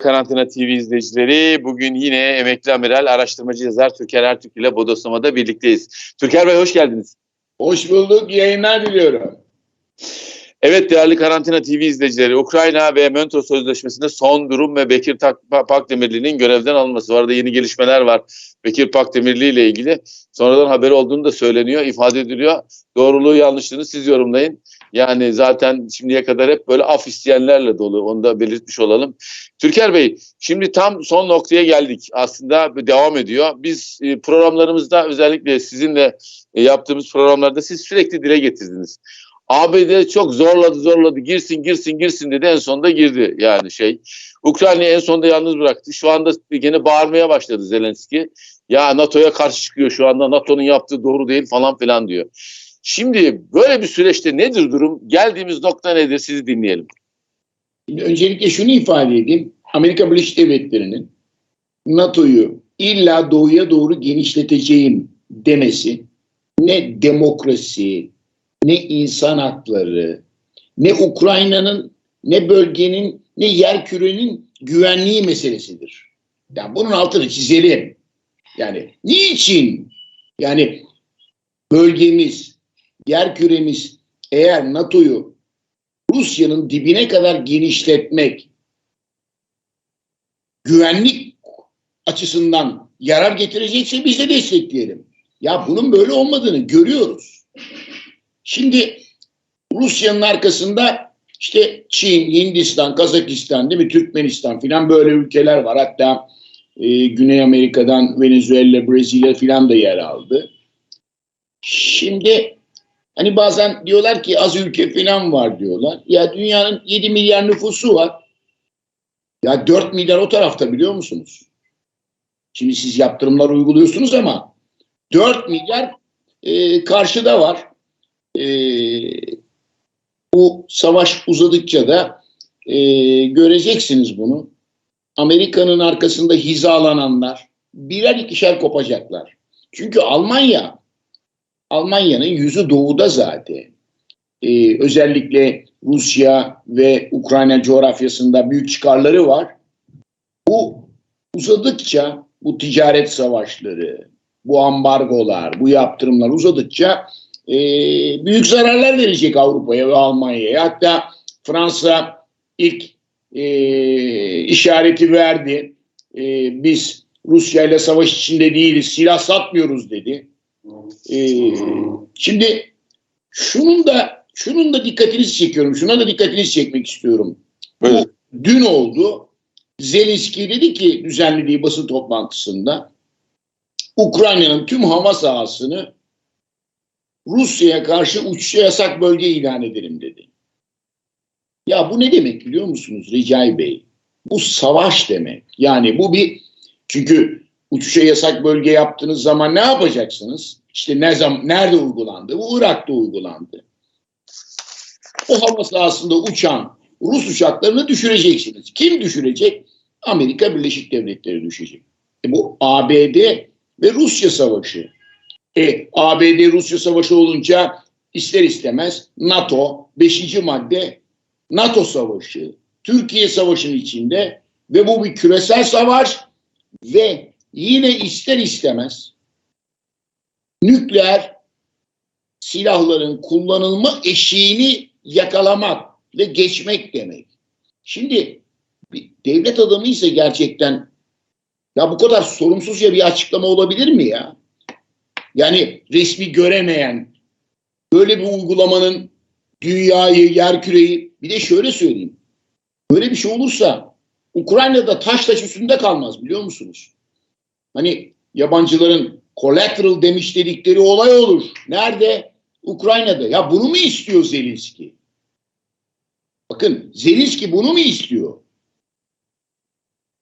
Karantina TV izleyicileri bugün yine emekli amiral araştırmacı yazar Türker Ertürk ile Bodoslama'da birlikteyiz. Türker Bey hoş geldiniz. Hoş bulduk. Yayınlar diliyorum. Evet değerli Karantina TV izleyicileri Ukrayna ve Montreux Sözleşmesi'nde son durum ve Bekir Pakdemirli'nin görevden alınması. Bu arada yeni gelişmeler var Bekir Pakdemirli ile ilgili. Sonradan haber olduğunu da söyleniyor, ifade ediliyor. Doğruluğu yanlışlığını siz yorumlayın. Yani zaten şimdiye kadar hep böyle af isteyenlerle dolu. Onu da belirtmiş olalım. Türker Bey, şimdi tam son noktaya geldik. Aslında devam ediyor. Biz e, programlarımızda özellikle sizinle e, yaptığımız programlarda siz sürekli dile getirdiniz. ABD çok zorladı zorladı girsin girsin girsin dedi en sonunda girdi yani şey. Ukrayna'yı en sonunda yalnız bıraktı. Şu anda gene bağırmaya başladı Zelenski. Ya NATO'ya karşı çıkıyor şu anda NATO'nun yaptığı doğru değil falan filan diyor. Şimdi böyle bir süreçte nedir durum? Geldiğimiz nokta nedir? Sizi dinleyelim. Şimdi öncelikle şunu ifade edeyim. Amerika Birleşik Devletleri'nin NATO'yu illa doğuya doğru genişleteceğim demesi ne demokrasi, ne insan hakları, ne Ukrayna'nın, ne bölgenin, ne yer kürenin güvenliği meselesidir. Yani bunun altını çizelim. Yani niçin? Yani bölgemiz, yer küremiz eğer NATO'yu Rusya'nın dibine kadar genişletmek güvenlik açısından yarar getirecekse biz de destekleyelim. Ya bunun böyle olmadığını görüyoruz. Şimdi Rusya'nın arkasında işte Çin, Hindistan, Kazakistan, değil mi? Türkmenistan filan böyle ülkeler var. Hatta e, Güney Amerika'dan Venezuela, Brezilya filan da yer aldı. Şimdi hani bazen diyorlar ki az ülke filan var diyorlar. Ya dünyanın 7 milyar nüfusu var. Ya 4 milyar o tarafta biliyor musunuz? Şimdi siz yaptırımlar uyguluyorsunuz ama 4 milyar e, karşıda var. E, bu savaş uzadıkça da e, göreceksiniz bunu. Amerika'nın arkasında hizalananlar birer ikişer kopacaklar. Çünkü Almanya Almanya'nın yüzü doğuda zaten. Ee, özellikle Rusya ve Ukrayna coğrafyasında büyük çıkarları var. Bu uzadıkça bu ticaret savaşları, bu ambargolar, bu yaptırımlar uzadıkça e, büyük zararlar verecek Avrupa'ya ve Almanya'ya. Hatta Fransa ilk e, işareti verdi. E, biz Rusya ile savaş içinde değiliz, silah satmıyoruz dedi. Ee, şimdi şunun da şunun da dikkatinizi çekiyorum. Şuna da dikkatinizi çekmek istiyorum. Buyurun. Bu dün oldu. Zelenski dedi ki düzenlediği basın toplantısında Ukrayna'nın tüm hava sahasını Rusya'ya karşı uçuşa yasak bölge ilan ederim dedi. Ya bu ne demek biliyor musunuz Recai Bey? Bu savaş demek. Yani bu bir çünkü uçuşa yasak bölge yaptığınız zaman ne yapacaksınız? İşte ne zaman, nerede uygulandı? Bu Irak'ta uygulandı. O hava sahasında uçan Rus uçaklarını düşüreceksiniz. Kim düşürecek? Amerika Birleşik Devletleri düşecek. E bu ABD ve Rusya savaşı. E, ABD-Rusya savaşı olunca ister istemez NATO 5. madde NATO savaşı. Türkiye savaşının içinde ve bu bir küresel savaş ve yine ister istemez nükleer silahların kullanılma eşiğini yakalamak ve geçmek demek. Şimdi bir devlet adamı ise gerçekten ya bu kadar sorumsuzca bir açıklama olabilir mi ya? Yani resmi göremeyen böyle bir uygulamanın dünyayı, yerküreyi bir de şöyle söyleyeyim. Böyle bir şey olursa Ukrayna'da taş taş üstünde kalmaz biliyor musunuz? Hani yabancıların collateral demiş dedikleri olay olur. Nerede? Ukrayna'da. Ya bunu mu istiyor Zelenski? Bakın Zelenski bunu mu istiyor?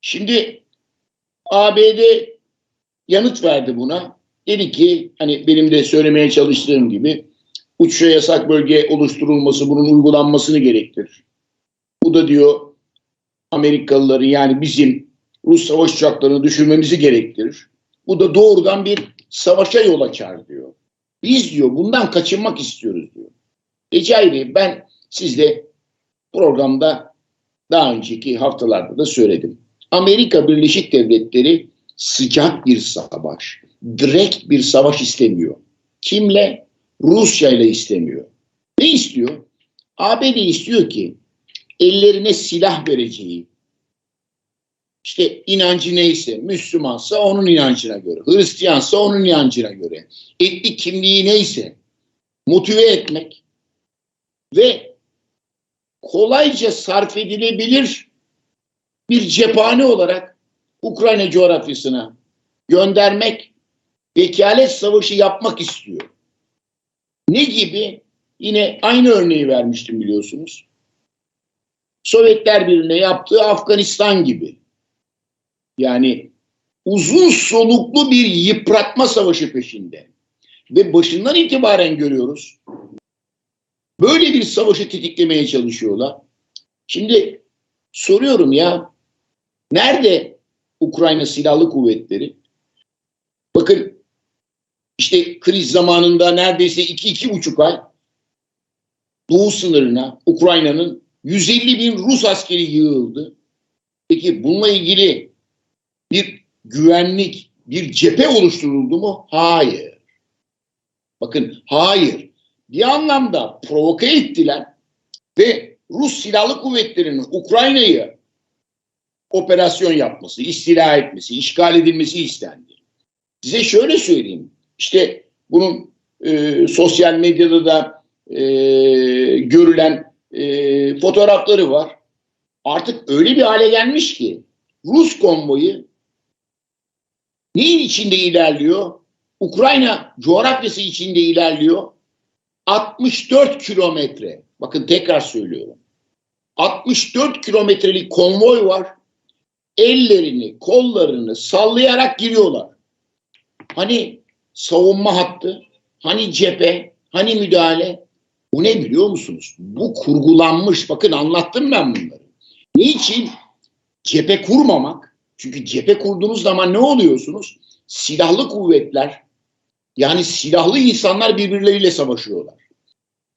Şimdi ABD yanıt verdi buna. Dedi ki hani benim de söylemeye çalıştığım gibi uçuşa yasak bölge oluşturulması bunun uygulanmasını gerektirir. Bu da diyor Amerikalıları yani bizim Rus savaş uçaklarını düşürmemizi gerektirir. Bu da doğrudan bir savaşa yol açar diyor. Biz diyor bundan kaçınmak istiyoruz diyor. Recai ben sizle programda daha önceki haftalarda da söyledim. Amerika Birleşik Devletleri sıcak bir savaş, direkt bir savaş istemiyor. Kimle? Rusya ile istemiyor. Ne istiyor? ABD istiyor ki ellerine silah vereceği, işte inancı neyse, Müslümansa onun inancına göre, Hristiyansa onun inancına göre, etnik kimliği neyse motive etmek ve kolayca sarf edilebilir bir cephane olarak Ukrayna coğrafyasına göndermek, vekalet savaşı yapmak istiyor. Ne gibi? Yine aynı örneği vermiştim biliyorsunuz. Sovyetler Birliği'ne yaptığı Afganistan gibi. Yani uzun soluklu bir yıpratma savaşı peşinde. Ve başından itibaren görüyoruz. Böyle bir savaşı tetiklemeye çalışıyorlar. Şimdi soruyorum ya nerede Ukrayna Silahlı Kuvvetleri? Bakın işte kriz zamanında neredeyse iki, iki buçuk ay doğu sınırına Ukrayna'nın 150 bin Rus askeri yığıldı. Peki bununla ilgili bir güvenlik, bir cephe oluşturuldu mu? Hayır. Bakın hayır. Bir anlamda provoke ettiler ve Rus Silahlı Kuvvetleri'nin Ukrayna'yı operasyon yapması, istila etmesi, işgal edilmesi istendi. Size şöyle söyleyeyim. İşte bunun e, sosyal medyada da e, görülen e, fotoğrafları var. Artık öyle bir hale gelmiş ki Rus konvoyu neyin içinde ilerliyor? Ukrayna coğrafyası içinde ilerliyor. 64 kilometre. Bakın tekrar söylüyorum. 64 kilometrelik konvoy var. Ellerini, kollarını sallayarak giriyorlar. Hani savunma hattı, hani cephe, hani müdahale. Bu ne biliyor musunuz? Bu kurgulanmış. Bakın anlattım ben bunları. Niçin? Cephe kurmamak. Çünkü cephe kurduğunuz zaman ne oluyorsunuz? Silahlı kuvvetler, yani silahlı insanlar birbirleriyle savaşıyorlar.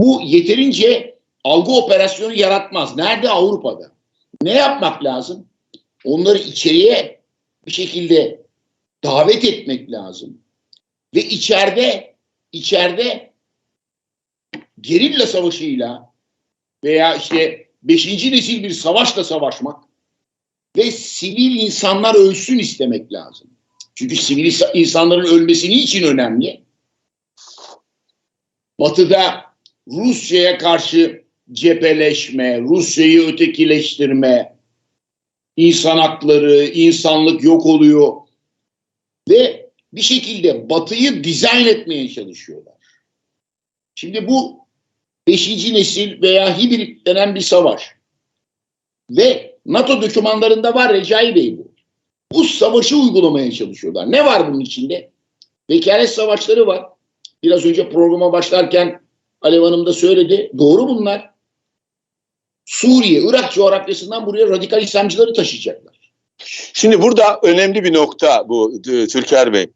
Bu yeterince algı operasyonu yaratmaz. Nerede? Avrupa'da. Ne yapmak lazım? Onları içeriye bir şekilde davet etmek lazım. Ve içeride içeride gerilla savaşıyla veya işte beşinci nesil bir savaşla savaşmak ve sivil insanlar ölsün istemek lazım. Çünkü sivil insanların ölmesi niçin önemli? Batı'da Rusya'ya karşı cepheleşme, Rusya'yı ötekileştirme, insan hakları, insanlık yok oluyor ve bir şekilde Batı'yı dizayn etmeye çalışıyorlar. Şimdi bu beşinci nesil veya hibrit denen bir savaş ve NATO dokümanlarında var Recai Bey bu. Bu savaşı uygulamaya çalışıyorlar. Ne var bunun içinde? Vekalet savaşları var. Biraz önce programa başlarken Alev Hanım da söyledi. Doğru bunlar. Suriye, Irak coğrafyasından buraya radikal İslamcıları taşıyacaklar. Şimdi burada önemli bir nokta bu e, Türker Bey.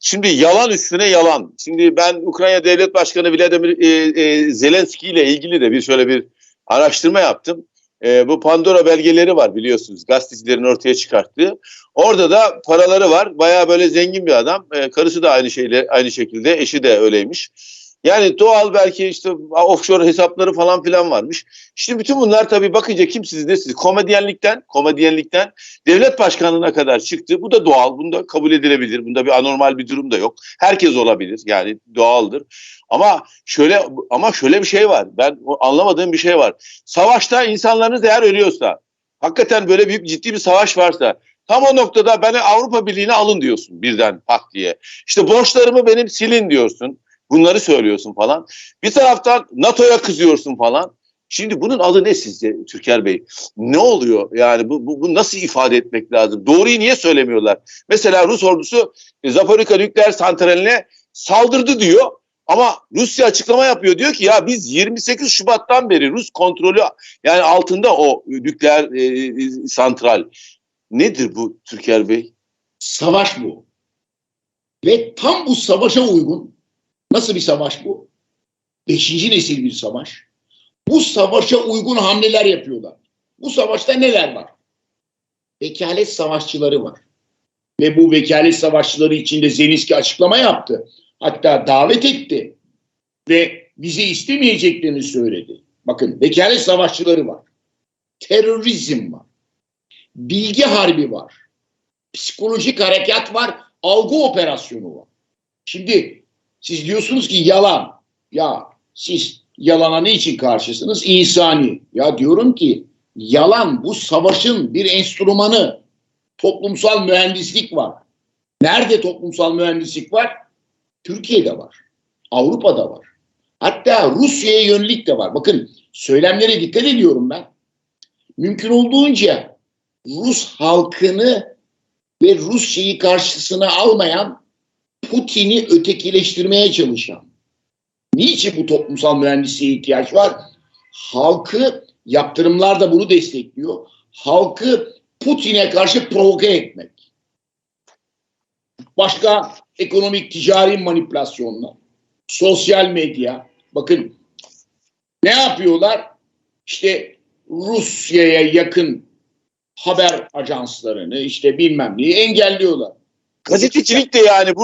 Şimdi yalan üstüne yalan. Şimdi ben Ukrayna Devlet Başkanı Vladimir e, e, Zelenski ile ilgili de bir şöyle bir araştırma yaptım. E, bu Pandora belgeleri var biliyorsunuz gazetecilerin ortaya çıkarttığı. Orada da paraları var. Bayağı böyle zengin bir adam. E, karısı da aynı şeyle aynı şekilde, eşi de öyleymiş. Yani doğal belki işte offshore hesapları falan filan varmış. Şimdi bütün bunlar tabii bakınca kimsiz ne siz komedyenlikten, komedyenlikten devlet başkanlığına kadar çıktı. Bu da doğal, bunda kabul edilebilir. Bunda bir anormal bir durum da yok. Herkes olabilir. Yani doğaldır. Ama şöyle ama şöyle bir şey var. Ben anlamadığım bir şey var. Savaşta insanlarınız eğer ölüyorsa, hakikaten böyle büyük ciddi bir savaş varsa Tam o noktada beni Avrupa Birliği'ne alın diyorsun birden hak diye. İşte borçlarımı benim silin diyorsun. Bunları söylüyorsun falan. Bir taraftan NATO'ya kızıyorsun falan. Şimdi bunun adı ne sizce Türker Bey? Ne oluyor? Yani bu, bu, bu nasıl ifade etmek lazım? Doğruyu niye söylemiyorlar? Mesela Rus ordusu e, Zaporizhzhia nükleer santraline saldırdı diyor. Ama Rusya açıklama yapıyor. Diyor ki ya biz 28 Şubat'tan beri Rus kontrolü yani altında o nükleer e, santral. Nedir bu Türker Bey? Savaş bu. Ve tam bu savaşa uygun nasıl bir savaş bu? Beşinci nesil bir savaş. Bu savaşa uygun hamleler yapıyorlar. Bu savaşta neler var? vekalet savaşçıları var. Ve bu vekalet savaşçıları içinde Zelenski açıklama yaptı. Hatta davet etti. Ve bizi istemeyeceklerini söyledi. Bakın vekalet savaşçıları var. Terörizm var. Bilgi harbi var. Psikolojik harekat var. Algı operasyonu var. Şimdi siz diyorsunuz ki yalan. Ya siz yalana ne için karşısınız? İnsani. Ya diyorum ki yalan bu savaşın bir enstrümanı. Toplumsal mühendislik var. Nerede toplumsal mühendislik var? Türkiye'de var. Avrupa'da var. Hatta Rusya'ya yönelik de var. Bakın söylemlere dikkat ediyorum ben. Mümkün olduğunca Rus halkını ve Rusya'yı karşısına almayan Putin'i ötekileştirmeye çalışan. Niçin bu toplumsal mühendisliğe ihtiyaç var? Halkı yaptırımlar da bunu destekliyor. Halkı Putin'e karşı provoke etmek. Başka ekonomik ticari manipülasyonlar. Sosyal medya. Bakın ne yapıyorlar? İşte Rusya'ya yakın haber ajanslarını işte bilmem neyi engelliyorlar. Gazetecilik de yani bu